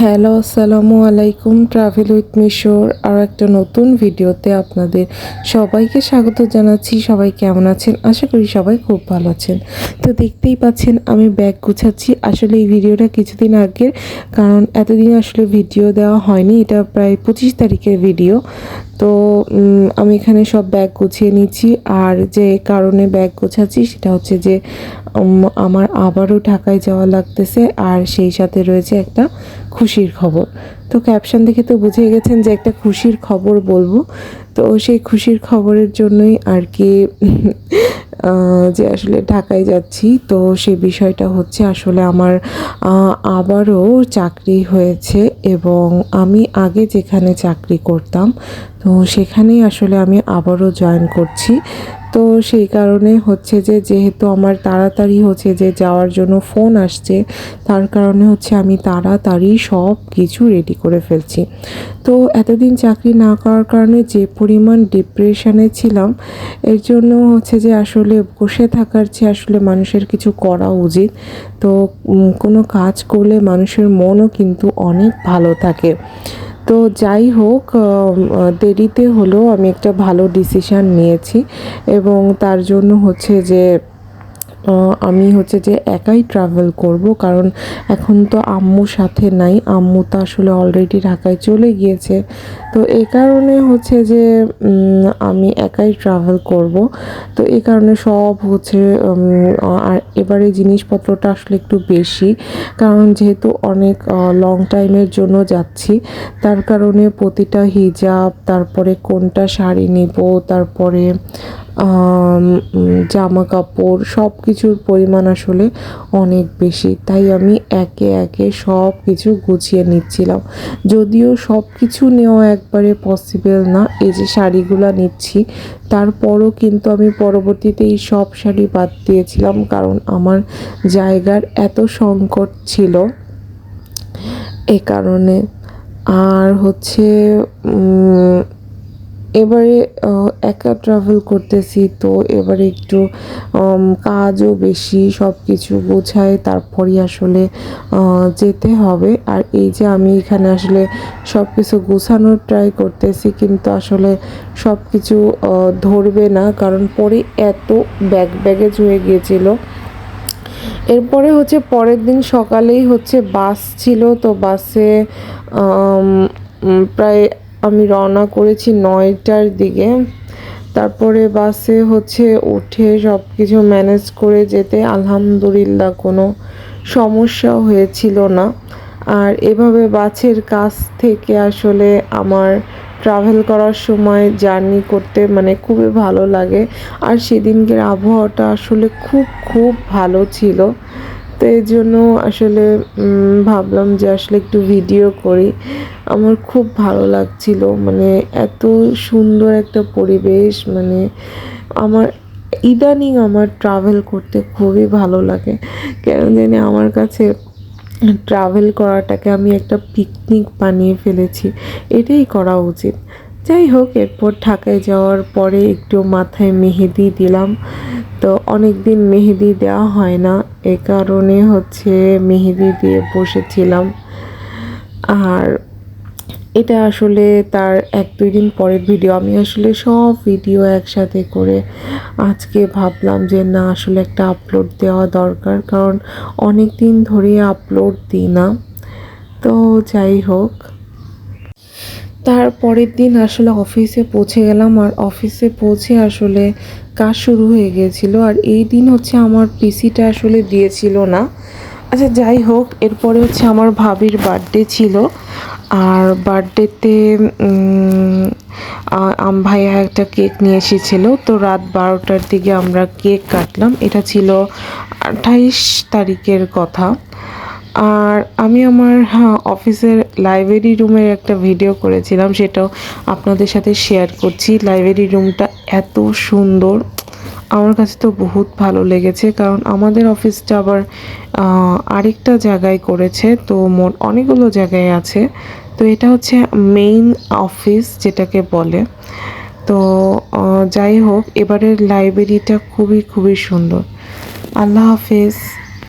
Hello, আসসালামু আলাইকুম travel with মিশোর আর একটা নতুন ভিডিওতে আপনাদের সবাইকে স্বাগত জানাচ্ছি। সবাই কেমন আছেন? আশা করি সবাই খুব ভালো আছেন। তো দেখতেই পাচ্ছেন, আমি ব্যাগ গুছাচ্ছি। আসলে এই ভিডিওটা কিছুদিন আগের, কারণ এতদিন আসলে ভিডিও দেওয়া হয়নি। এটা প্রায় পঁচিশ তারিখের ভিডিও। তো আমি এখানে সব ব্যাগ গুছিয়ে নিচ্ছি। আর যে কারণে ব্যাগ গোছাচ্ছি, সেটা হচ্ছে যে আমার আবারও ঢাকায় যাওয়া লাগতেছে আর সেই সাথে রয়েছে একটা খুশির খবর। তো ক্যাপশন দেখে তো বুঝে গেছেন যে একটা খুশির খবর বলব। তো সেই খুশির খবরের জন্যই আর কি যে আসলে ঢাকায় যাচ্ছি, তো সে বিষয়টা হচ্ছে আসলে আমার আবারও চাকরি হয়েছে এবং আমি আগে যেখানে চাকরি করতাম, তো সেখানেই আসলে আমি আবারও জয়েন করছি। তো সেই কারণে হচ্ছে যে, যেহেতু আমার তাড়াতাড়ি হচ্ছে যে যাওয়ার জন্য ফোন আসছে, তার কারণে হচ্ছে আমি তাড়াতাড়ি সব কিছু রেডি করে ফেলছি। তো এতদিন চাকরি না করার কারণে যে পরিমাণ ডিপ্রেশনে ছিলাম, এর জন্য হচ্ছে যে আসলে বসে থাকার চেয়ে আসলে মানুষের কিছু করা উচিত। তো কোনো কাজ করলে মানুষের মনও কিন্তু অনেক ভালো থাকে। তো যাই হোক দেরিতে হলেও আমি একটা ভালো ডিসিশান নিয়েছি এবং তার জন্য হচ্ছে যে আমি হচ্ছে যে একাই ট্রাভেল করব, কারণ এখন তো আম্মু সাথে নাই। আম্মু তো আসলে অলরেডি ঢাকায় চলে গিয়েছে। তো এই কারণে হচ্ছে যে আমি একাই ট্রাভেল করব। তো এই কারণে সব হচ্ছে আর এবারে জিনিসপত্রটা আসলে একটু বেশি, কারণ যেহেতু অনেক লং টাইমের জন্য যাচ্ছি, তার কারণে প্রতিটা হিজাব, তারপরে কোনটা শাড়ি নিব, তারপরে জামা কাপড় সব কিছুর পরিমাণ আসলে অনেক বেশি। তাই আমি একে একে সব কিছু গুছিয়ে নিচ্ছিলাম। যদিও সব কিছু নেওয়া একবারে পসিবল না, এই যে শাড়িগুলো নিচ্ছি, তারপরও কিন্তু আমি পরবর্তীতে এই সব শাড়ি বাদ দিয়েছিলাম, কারণ আমার জায়গার এত সংকট ছিল এ কারণে। আর হচ্ছে এবারে একা ট্রাভেল করতেছি তো এবারে একটু কাজও বেশি সব কিছু গোছায় তারপরই আসলে যেতে হবে। আর এই যে আমি এখানে আসলে সব কিছু গোছানোর ট্রাই করতেছি কিন্তু আসলে সব কিছু ধরবে না কারণ পরে এত ব্যাগ ব্যাগেজ হয়ে গিয়েছিল এরপরে হচ্ছে পরের দিন সকালেই হচ্ছে বাস ছিল তো বাসে প্রায় আমি রওনা করেছি নয়টার দিকে। তারপরে বাসে হচ্ছে উঠে সব কিছু ম্যানেজ করে যেতে আলহামদুলিল্লাহ কোনো সমস্যা হয়েছিল না। আর এভাবে বাসের কাছ থেকে আসলে আমার ট্রাভেল করার সময় জার্নি করতে মানে খুবই ভালো লাগে। আর সেদিনকের আবহাওয়াটা আসলে খুব খুব ভালো ছিল। তো এই জন্য আসলে ভাবলাম যে আসলে একটু ভিডিও করি। আমার খুব ভালো লাগছিল মানে এত সুন্দর একটা পরিবেশ মানে আমার, ইদানিং আমার ট্রাভেল করতে খুবই ভালো লাগে। কেন জানি আমার কাছে ট্রাভেল করাটাকে আমি একটা পিকনিক বানিয়ে ফেলেছি, এটাই করা উচিত। যাই হোক, এরপর ঢাকায় যাওয়ার পরে একটু মাথায় মেহেদি দিলাম। তো অনেক দিন মেহেদি দেওয়া হয় না, এ কারণে হচ্ছে মেহেদি দিয়ে বসেছিলাম। আর এটা আসলে তার এক দুই দিন পরের ভিডিও আমি আসলে সব ভিডিও একসাথে করে আজকে ভাবলাম যে না, আসলে একটা আপলোড দেওয়া দরকার, কারণ অনেক দিন ধরে আপলোড দিই না। তো যাই হোক তার পরের দিন আসলে অফিসে পৌঁছে গেলাম আর অফিসে পৌঁছে আসলে কাজ শুরু হয়ে গিয়েছিল আর এই দিন হচ্ছে আমার পিসিটা আসলে দিয়েছিল না। আচ্ছা যাই হোক, এরপরে হচ্ছে আমার ভাবির বার্থডে ছিল আর বার্থডেতে আম ভাইয়া একটা কেক নিয়ে এসেছিল। তো রাত বারোটার দিকে আমরা কেক কাটলাম। এটা ছিল আঠাইশ তারিখের কথা। আর আমি আমার হ্যাঁ, অফিসের লাইব্রেরি রুমের একটা ভিডিও করেছিলাম সেটাও আপনাদের সাথে শেয়ার করছি। লাইব্রেরি রুমটা এত সুন্দর। আমার কাছে তো বহুত ভালো লেগেছে কারণ আমাদের অফিসটা আবার আরেকটা জায়গায় করেছে তো মোট অনেকগুলো জায়গায় আছে। তো এটা হচ্ছে মেইন অফিস যেটাকে বলে। তো যাই হোক এবারের লাইব্রেরিটা খুবই খুবই সুন্দর। আল্লাহ হাফেজ।